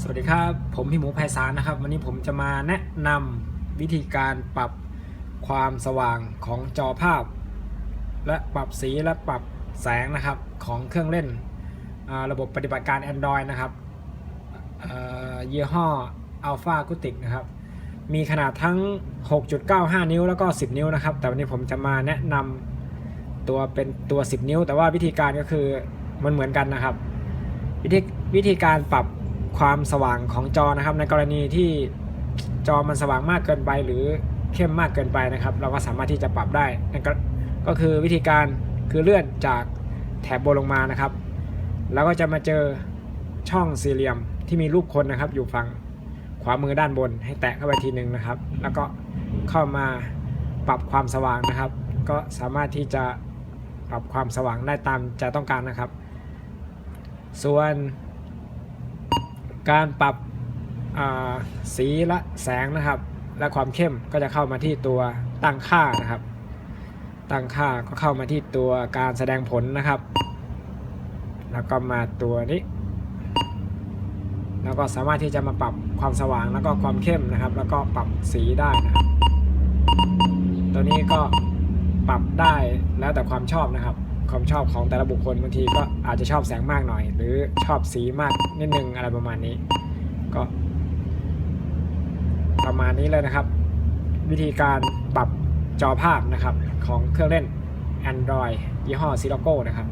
สวัสดีครับ ผมพี่หมูไพศาลนะครับ วันนี้ผมจะมาแนะนำวิธีการปรับความสว่างของจอภาพ และปรับสีและปรับแสงนะครับของเครื่องเล่น ระบบปฏิบัติการ Android นะครับยี่ห้อ Alpha a c u s t i c นะครับ มีขนาดทั้ง 6.95 นิ้วแล้วก็ 10 นิ้วนะครับ แต่วันนี้ผมจะมาแนะนำตัวเป็นตัว 10 นิ้ว แต่ว่าวิธีการก็คือมันเหมือนกันนะครับ วิธีวิธีการปรับ ความสว่างของจอนะครับ ในกรณีที่จอมันสว่างมากเกินไป หรือเข้มมากเกินไปนะครับ เราก็สามารถที่จะปรับได้นั่นก็ก็คือวิธีการคือเลื่อนจากแถบบนลงมานะครับ แล้วก็จะมาเจอช่องสี่เหลี่ยมที่มีรูปคนนะครับ อยู่ฝั่งขวามือด้านบน ให้แตะเข้าไปทีหนึ่งนะครับ แล้วก็เข้ามาปรับความสว่างนะครับ ก็สามารถที่จะปรับความสว่างได้ตามใจต้องการนะครับ ส่วน การปรับสีและแสงนะครับ และความเข้มก็จะเข้ามาที่ตัวตั้งค่านะครับ ตั้งค่าก็เข้ามาที่ตัวการแสดงผลนะครับ แล้วก็มาตัวนี้ แล้วก็สามารถที่จะมาปรับความสว่างแล้วก็ความเข้มนะครับ แล้วก็ปรับสีได้นะครับ ตัวนี้ก็ปรับได้แล้วแต่ความชอบนะครับ ความชอบของแต่ละบุคคลบางทีก็อาจจะชอบแสงมากหน่อย หรือชอบสีมากนิดนึงอะไรประมาณนี้ ก็ ประมาณนี้เลยนะครับ วิธีการปรับจอภาพนะครับของเครื่องเล่น Android ยี่ห้อซิลโก้นะครับ